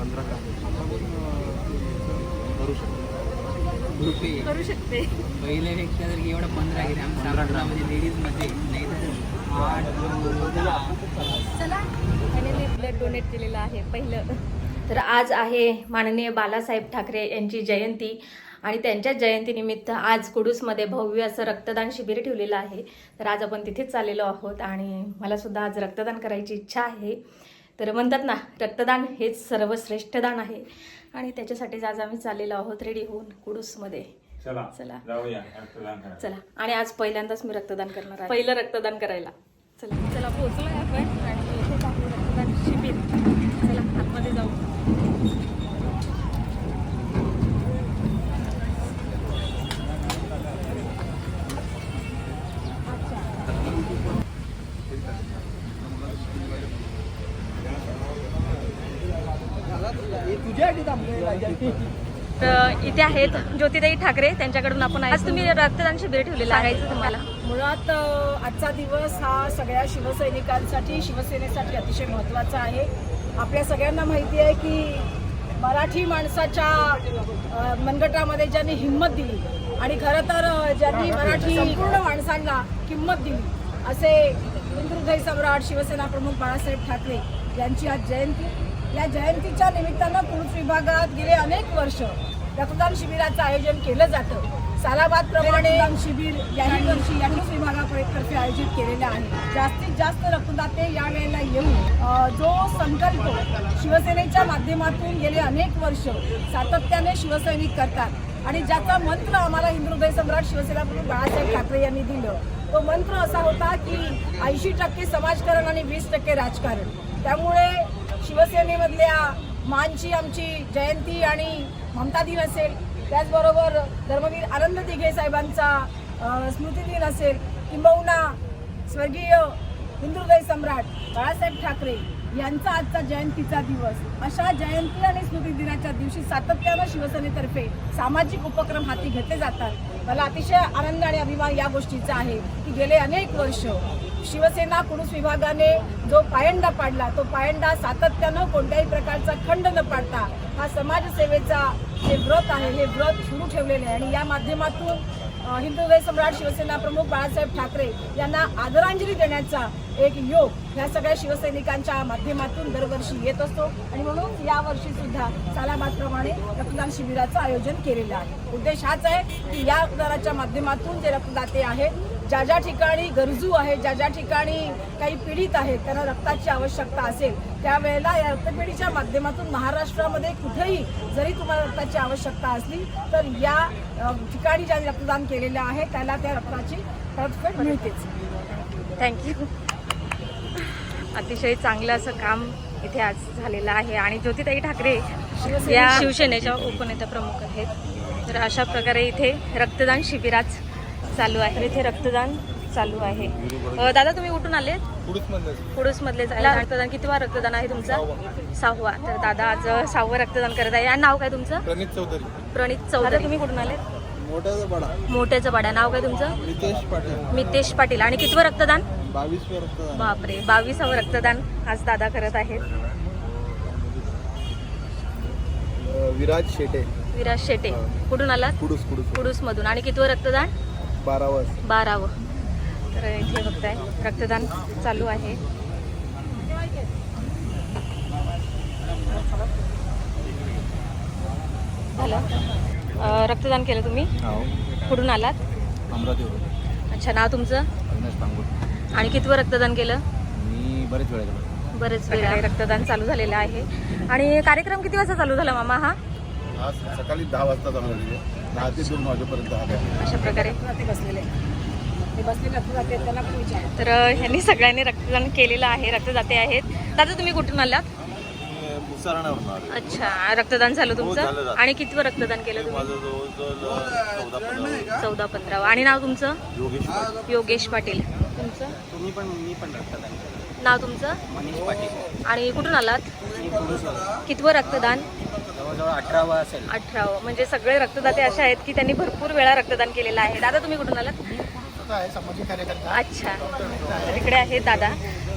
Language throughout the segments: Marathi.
पंधरा करू करू शकते. पहिल्यापेक्षा जर एवढं पंधरा ग्रॅम. म्हणजे लेडीजमध्ये नाही ब्लड डोनेट केलेलं आहे पहिलं. तर आज आहे माननीय बालासाहेब ठाकरे यांची जयंती आणि त्यांच्या जयंतीनिमित्त आज कुडूसमध्ये भव्य असं रक्तदान शिबिर ठेवलेलं आहे. तर आज आपण तिथेच चाललेलो आहोत आणि मलासुद्धा आज रक्तदान करायची इच्छा आहे. तर म्हणतात ना रक्तदान हेच सर्वश्रेष्ठ दान आहे. आणि त्याच्यासाठीच आज आम्ही चाललेलो आहोत रेडी होऊन कुडूसमध्ये. चला चला. जाऊया रक्तदान करायला. चला. आणि आज पहिल्यांदाच मी रक्तदान करणार आहे. पहिलं रक्तदान करायला. चला चला पोहोचलोय आपण आणि इथेच आहे रक्तदान शिबिर चला आतमध्ये जाऊ तर इथे आहेत ज्योतिताई ठाकरे त्यांच्याकडून आपण आज तुम्ही रक्तदान शिबिर ठेवलेलं आहे. तुम्हाला. मुळात आजचा दिवस हा सगळ्या शिवसैनिकांसाठी शिवसेनेसाठी अतिशय महत्त्वाचा आहे. आपल्या सगळ्यांना माहिती आहे की मराठी माणसाच्या मनगटामध्ये ज्यांनी हिंमत दिली आणि खरं तर ज्यांनी मराठी पूर्ण माणसांना किंमत दिली असे हिंदुहृदय सम्राट शिवसेना प्रमुख बाळासाहेब ठाकरे यांची आज जयंती. या जयंतीच्या निमित्तानं पुरुष विभागात गेले अनेक वर्ष रक्तदान शिबिराचं आयोजन केलं जातं. सालाबाद प्रमाणे शिबिर याही वर्षी या पुरुष विभागातर्फे आयोजित केलेलं आहे. जास्तीत जास्त रक्तदाते या वेळेला येऊन जो संकल्प शिवसेनेच्या माध्यमातून गेले अनेक वर्ष सातत्याने शिवसैनिक करतात आणि ज्याचा मंत्र आम्हाला हिंदुहृदय सम्राट शिवसेना प्रमुख बाळासाहेब ठाकरे यांनी दिलं तो मंत्र असा होता की ऐंशी टक्के समाजकारण आणि वीस टक्के राजकारण. त्यामुळे शिवसेनेमधल्या मानची आमची जयंती आणि ममता दिन असेल त्याचबरोबर धर्मवीर आनंद दिघे साहेबांचा अ, स्मृतिदिन असेल किंबहुना स्वर्गीय हिंदुदय सम्राट बाळासाहेब ठाकरे यांचा आजचा जयंतीचा दिवस. अशा जयंती आणि स्मृती दिनाच्या दिवशी सातत्यानं शिवसेनेतर्फे सामाजिक उपक्रम हाती घेतले जातात. मला अतिशय आनंद आणि अभिमान या गोष्टीचा आहे की गेले अनेक वर्ष शिवसेना कुणूस विभागाने जो पायंडा पाडला तो पायंडा सातत्यानं कोणत्याही प्रकारचा खंड न पाडता हा समाजसेवेचा जे व्रत आहे हे व्रत सुरू ठेवलेले आहे. आणि या माध्यमातून अ, सम्राट शिवसेना प्रमुख बाळासाहेब ठाकरे यांना आदरांजली देण्याचा एक योग ह्या सगळ्या शिवसैनिकांच्या माध्यमातून दरवर्षी येत असतो. आणि म्हणून या वर्षी सुद्धा सालाबादप्रमाणे रक्तदान शिबिराचं आयोजन केलेलं आहे. उद्देश हाच आहे की या रक्तदानाच्या माध्यमातून जे रक्तदाते आहेत ज्या ज्या ठिकाणी गरजू आहेत ज्या ज्या ठिकाणी काही पीडित आहेत त्यांना रक्ताची आवश्यकता असेल त्यावेळेला या रक्तपेढीच्या माध्यमातून महाराष्ट्रामध्ये कुठेही जरी तुम्हाला रक्ताची आवश्यकता असली तर या ठिकाणी ज्यांनी रक्तदान केलेलं आहे त्याला त्या रक्ताची परतफेड मिळतेच. थँक्यू अतिशय चांगलं असं काम इथे आज झालेलं आहे आणि ज्योतिताई ठाकरे या शिवसेनेच्या उपनेता प्रमुख आहेत. तर अशा प्रकारे इथे रक्तदान शिबिरात चालू आहे. इथे रक्तदान चालू आहे. दादा तुम्ही कुठून आले? कुडूस मधले रक्तदान. किती वार रक्तदान आहे तुमचं? सहावा. तर दादा आज सहावं रक्तदान करत आहे. आणि नाव काय तुमचं? प्रणित चौधरी. प्रणित चौधरी. तुम्ही कुठून आले? मोठ्याचा बडा. नाव काय तुमचं? मितेश पाटील. आणि कितवं रक्तदान? बापरे बावीसावं रक्तदान आज दादा करत आहेत. विराज शेटे. विराज शेटे. कुठून आलात? कुडूस कुडूस कुडूस मधून आणि कितवं रक्तदान? बारा वर्ष बारावं. तर इथे बघताय रक्तदान चालू आहे. झालं. रक्तदान केलं तुम्ही? कुठून आलात? अमरावतीवरून. अच्छा नाव तुमचं? आणि कितवं रक्तदान केलं? मी बरेच वेळा केलं. बरेच वेळा रक्तदान चालू झालेलं आहे. आणि कार्यक्रम किती वाजता चालू झाला मामा हा? आज सकाळी दहा वाजता चालू झाली दहा ते दोन वाजेपर्यंत आले अशा प्रकारे. बसलेले तर ह्यांनी सगळ्यांनी रक्तदान केलेलं आहे रक्तदाते आहेत. दादा तुम्ही कुठून आलात? आले. अच्छा रक्तदान झालं हो, झालं, तुमचं? झालं. आणि कितवं रक्तदान केलं तुम्ही? माझं जवळजवळ चौदा पंधरा चौदा आणि नाव तुमचं? योगेश पाटील. योगेश पाटील. तुमचं? तुम्ही पण मी पण रक्तदान केलं. नाव तुमचं? मनीष पाटील. आणि कुठून आलात? मी पुरुष कितवं रक्तदान? जवळजवळ अठरावा असेल. अठरावं. म्हणजे सगळे रक्तदाते असे आहेत की त्यांनी भरपूर वेळा रक्तदान केलेलं आहे. दादा तुम्ही कुठून आलात? आहे सामाजिक कार्यकर्ता. अच्छा. तर इकडे आहेत दादा.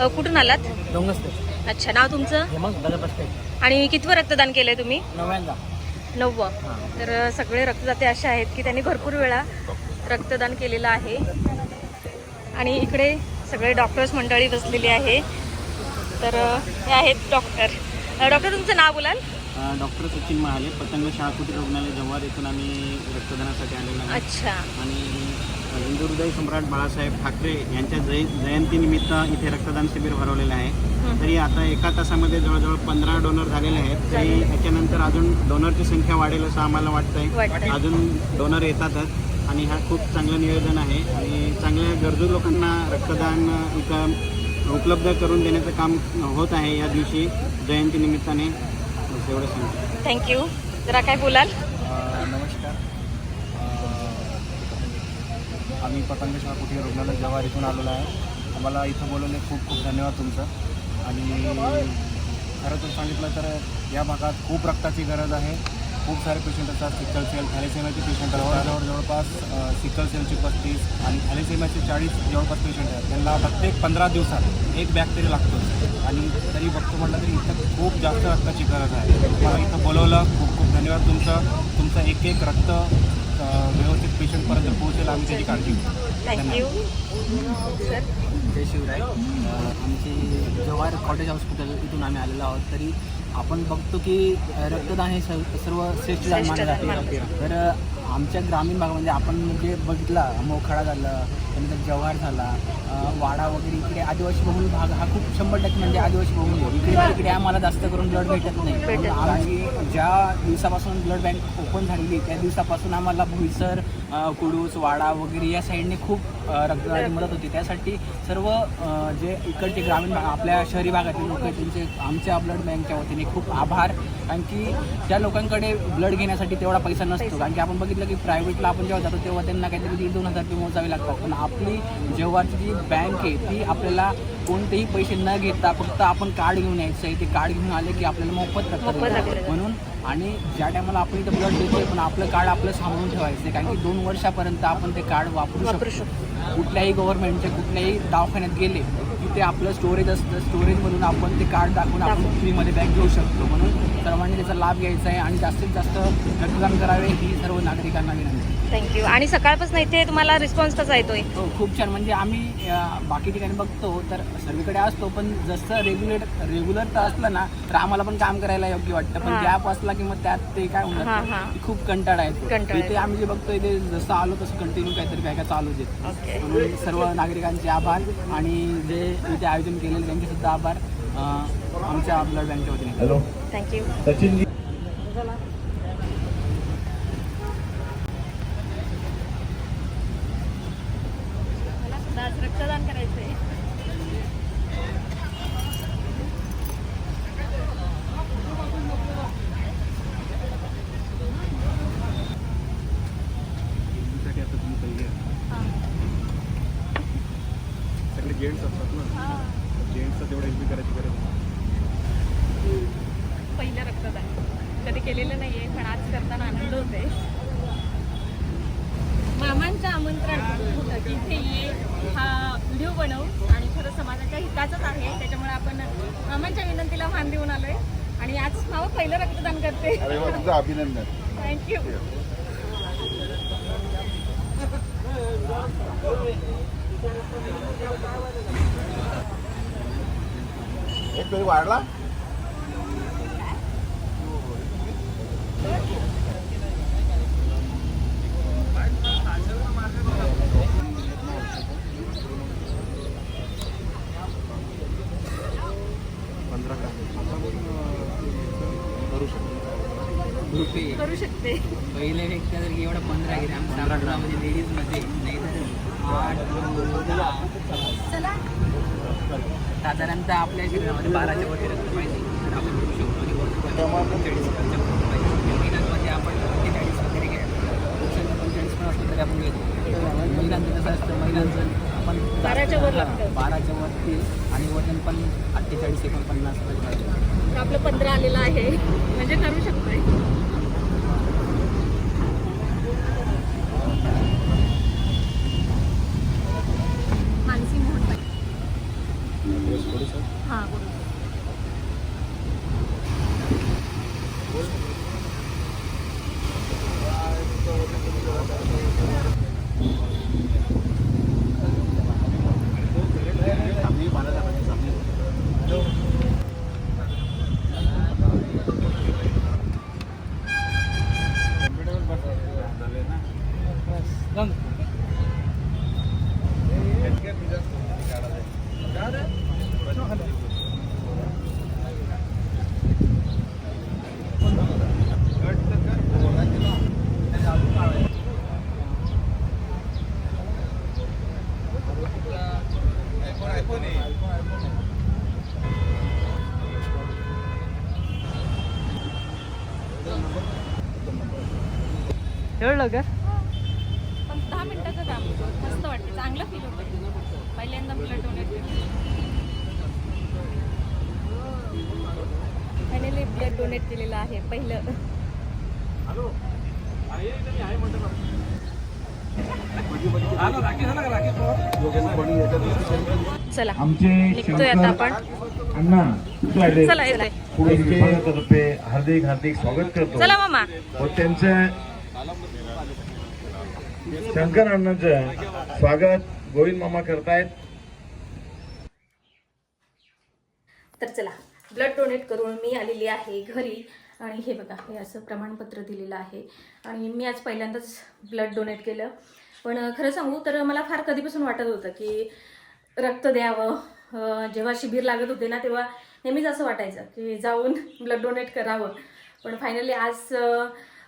अ, कुठून आलात? डोंगसते अच्छा. नाव तुमचं? हे आणि कितवं रक्तदान केलंय तुम्ही? नववं. तर सगळे रक्तदाते असे आहेत की त्यांनी भरपूर वेळा रक्तदान केलेलं आहे. आणि इकडे सगळे डॉक्टर्स मंडळी बसलेली आहे. तर हे आहेत डॉक्टर. डॉक्टर तुमचं नाव बोलाल? डॉक्टर सचिन महाले पतंग शाळा कुटीर रुग्णालय जव्हार येथून आम्ही रक्तदानासाठी आलेलो आहे अच्छा. आणि हिंदू हृदय सम्राट बाळासाहेब ठाकरे यांच्या जय जयंतीनिमित्त इथे रक्तदान शिबिर भरवलेलं आहे. तरी आता एका तासामध्ये जवळजवळ पंधरा डोनर झालेले आहेत. तरी याच्यानंतर अजून डोनरची संख्या वाढेल असं आम्हाला वाटतंय. अजून डोनर येतातच. आणि हा खूप चांगलं नियोजन आहे. आणि चांगल्या गरजू लोकांना रक्तदान इथं उपलब्ध करून देण्याचं काम होत आहे या दिवशी जयंतीनिमित्ताने. थँक्यू जरा काय बोलाल? नमस्कार. आम्ही पतंग शाळा कुठे रुग्णालय जव्हार इथून आलेलो आहे. आम्हाला इथं बोलवले खूप खूप धन्यवाद तुमचं. आणि खरं तर सांगितलं तर या भागात खूप रक्ताची गरज आहे. खूप सारे पेशंट असतात. सिकल सेल थॅलेसेमियाचे पेशंट असतात. जवळ जवळपास सिकल सेलचे पस्तीस आणि थॅलेसेमियाचे चाळीस जवळपास पेशंट आहेत. त्यांना प्रत्येक पंधरा दिवसात एक बॅग तरी लागतोच. आणि तरी बघतो म्हटलं तरी इथं खूप जास्त रक्ताची गरज आहे. मला इथं बोलवलं. खूप खूप धन्यवाद तुमचं. तुमचं एक एक रक्त व्यवस्थित पेशंटपर्यंत पोहोचेल. आम्ही त्याची काळजी घेऊ. थँक्यू जय शिवराय. आमची जव्हार कॉटेज हॉस्पिटल इथून आम्ही आलेलो आहोत. तरी आपण बघतो की रक्तदान हे सर्व श्रेष्ठ दान मानलं जाते तर आमच्या ग्रामीण भागामध्ये आपण जे बघितला मोखाडा झालं त्यानंतर जव्हार झाला वाडा वगैरे इकडे आदिवासी बहुल भाग हा खूप शंभर टक्के म्हणजे आदिवासी बहुल आहे. इकडे इकडे आम्हाला जास्त करून ब्लड भेटत नाही. आमची ज्या दिवसापासून ब्लड बँक ओपन झालेली त्या दिवसापासून आम्हाला भुईसर कुडूस वाडा वगैरे या साईडने खूप रक्तदानाची मदत होती. त्यासाठी सर्व जे इकडचे ग्रामीण भाग आपल्या शहरी भागातील लोक आहेत त्यांचे आमच्या ब्लड बँकच्या वतीने खूप आभार. कारण की त्या लोकांकडे ब्लड घेण्यासाठी तेवढा पैसा नसतो. कारण की आपण बघितलं की प्रायव्हेटला आपण जेव्हा जातो तेव्हा त्यांना काहीतरी दीड दोन हजार रुपये मोजावे लागतात. पण आपली जेव्हाची जी बँक आहे ती आपल्याला कोणतेही पैसे न घेता फक्त आपण कार्ड घेऊन यायचं आहे. ते कार्ड घेऊन आले की आपल्याला मोफत देतात. म्हणून आणि ज्या टायमाला आपण इथं ब्लड देतोय पण आपलं कार्ड आपलं सांभाळून ठेवायचं आहे. कारण की दोन वर्षापर्यंत आपण ते कार्ड वापरू शकतो. कुठल्याही गव्हर्नमेंटच्या कुठल्याही दवाखान्यात गेले की ते आपलं स्टोरेज असतं. स्टोरेजमधून आपण ते कार्ड दाखवून आपण फ्रीमध्ये बँक घेऊ शकतो. म्हणून सर्वांनी त्याचा लाभ घ्यायचा आहे आणि जास्तीत जास्त रक्तदान करावे ही सर्व नागरिकांना विनंती. थँक्यू आणि सकाळपासून इथे तुम्हाला रिस्पॉन्स कसा येतोय? हो खूप छान. म्हणजे आम्ही अ, बाकी ठिकाणी बघतो तर सर्वीकडे असतो पण जसं रेग्युलेट रेग्युलर तर असलं ना तर आम्हाला पण काम करायला योग्य वाटतं. पण. गॅप असला की मग त्यात ते काय होऊन हा, हा. की खूप कंटाळा येतो. कंटाळा इथे येतो. आम्ही जे बघतोय ते जसं आलो तसं कंटिन्यू काहीतरी काय काय चालू देत ओके म्हणून सर्व नागरिकांचे आभार आणि जे इथे आयोजन केलेले त्यांचे सुद्धा आभार. अ, आमच्या ब्लड बँकच्या वतीने. हॅलो थँक्यू सचिन मला सुद्धा आज रक्तदान करायचं आहे साठी आता तुम्ही पहिले सगळे जेंट्स असतात ना जेंट्सचं तेवढं एच करायची गरज नाही. पहिलं रक्तदान कधी केलेलं नाहीये पण आज करताना आनंद होते मामांचं आमंत्रण होतं की इथे ये हा व्हिडिओ बनव. आणि खरं समाजाच्या हिताचंच आहे. त्याच्यामुळे आपण मामांच्या विनंतीला मान देऊन आलोय. आणि आज मामा पहिलं रक्तदान करते. अरे वा तुझं अभिनंदन. थँक्यू एक तरी वाढला. पंधरा ग्राम करू शकतो. रुपये. करू शकते. पहिले व्यक्ती जर एवढं पंधरा ग्रॅम. साबणामध्ये लेडीजमध्ये नाही तर आठ साधारणतः आपल्या शरीरामध्ये बाराच्या वरती रक्त पाहिजे. आपण करू शकतो आणि पंचेचाळीस ग्रॅमच्या पाहिजे. महिलांमध्ये आपण पंचेचाळीस वगैरे घ्या. पुरुषांना पंचेचाळीस पण असलं तरी आपण घेतो महिलांचं कसं असतं महिलांचं आपण बाराच्या वर लागतं. बाराच्या वरती आणि वजन पण अठ्ठेचाळीस एकोणपन्नास पाहिजे. तर आपलं पंधरा आलेलं आहे. बंद Here, look. डोनेट केलेलं आहे पहिलं. चला आमचे निघतोय आता आपण. अण्णा स्वागत चला येतोय. विभागातर्फे हार्दिक हार्दिक स्वागत करतो. चला मामा. व त्यांचं शंकर अण्णांचं स्वागत गोविंद मामा करतायत. तर चला ब्लड डोनेट करून मी आलेली आहे घरी. आणि हे बघा हे असं प्रमाणपत्र दिलेलं आहे. आणि मी आज पहिल्यांदाच ब्लड डोनेट केलं. पण खरं सांगू तर मला फार कधीपासून वाटत होतं की रक्त द्यावं. जेव्हा शिबिर लागत होते ना तेव्हा नेहमीच असं वाटायचं की जाऊन ब्लड डोनेट करावं. पण फायनली आज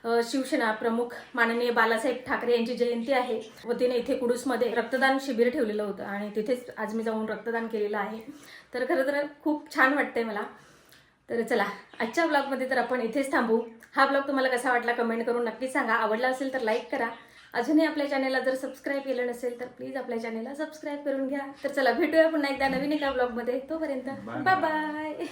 शिवसेना प्रमुख माननीय बालासाहेब ठाकरे यांची जयंती आहे. वतीने इथे कुडूसमध्ये रक्तदान शिबिर ठेवलेलं होतं आणि तिथेच आज मी जाऊन रक्तदान केलेलं आहे. तर खरं तर खूप छान वाटतंय मला. तर चला आजच्या ब्लॉगमध्ये तर आपण इथेच थांबू. हा ब्लॉग तुम्हाला कसा वाटला कमेंट करून नक्कीच सांगा. आवडला असेल तर लाईक करा. अजूनही आपल्या चॅनेलला जर सबस्क्राईब केलं नसेल तर प्लीज आपल्या चॅनेलला सबस्क्राईब करून घ्या. तर चला भेटूया पुन्हा एकदा नवीन एका ब्लॉगमध्ये. तोपर्यंत बाय बाय.